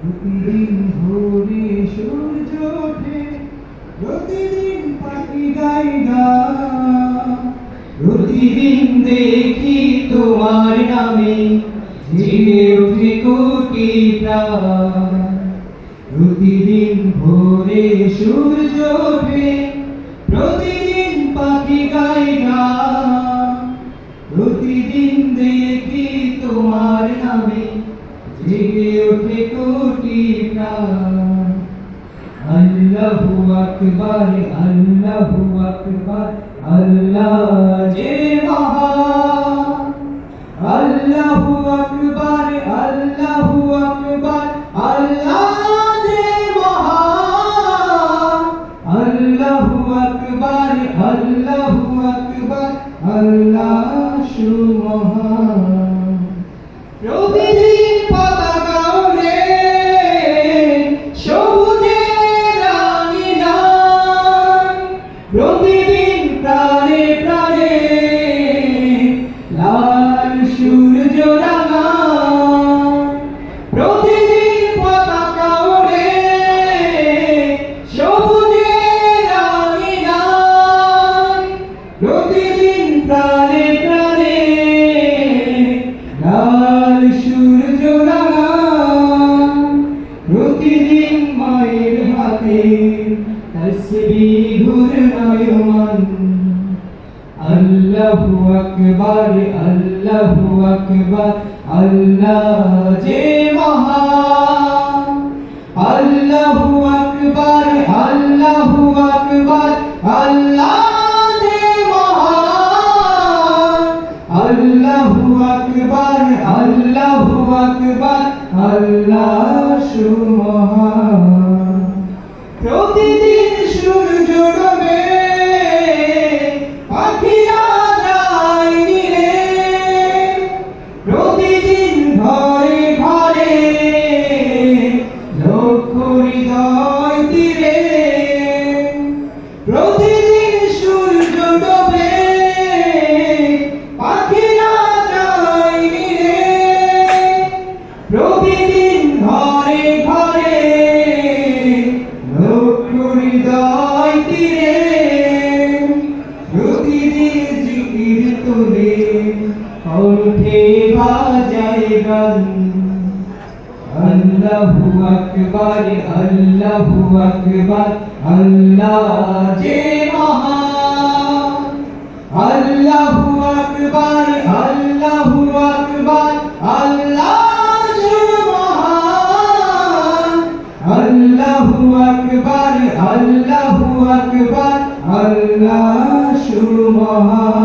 প্রতিদিন ভোরে সূর্য ওঠে, প্রতিদিন পাখি গাই প্রতিদিন দেখি তোমার নামে, জেগে ওঠে কোটি প্রতিদিন ভোরে সূর্য ওঠে কোটি আল্লাহু আকবার আল্লাহু আকবার, আল্লাহ যে মহান। আল্লাহু আকবার আল্লাহু আকবার, আল্লাহ যে মহান। আল্লাহু আকবার আল্লাহু আকবার, আল্লাহ সুমহান। লাল সূর্য প্রতিদিন মায়ের হাতে তসবিহ ঘূর্ণায়মান আল্লাহু আকবার আল্লাহু আকবার, আল্লাহ যে মহান, আল্লাহু আল্লাহ সুমহান। প্রতিদিন সূর্য ডোবে পাখিরা যায় নীলে। প্রতিদিন ঘরে ঘরে লক্ষ হৃদয় প্রতিদিন ঘরে ঘরে হৃদয় তীরে প্রতিদিন জিকির তোলে কণ্ঠে বাজায় গান। আল্লাহু আকবার আল্লাহু আকবার, আল্লাহ যে মহান। আল্লাহু আকবার আল্লাহু আকবার। আকবার আল্লাহু সুমহান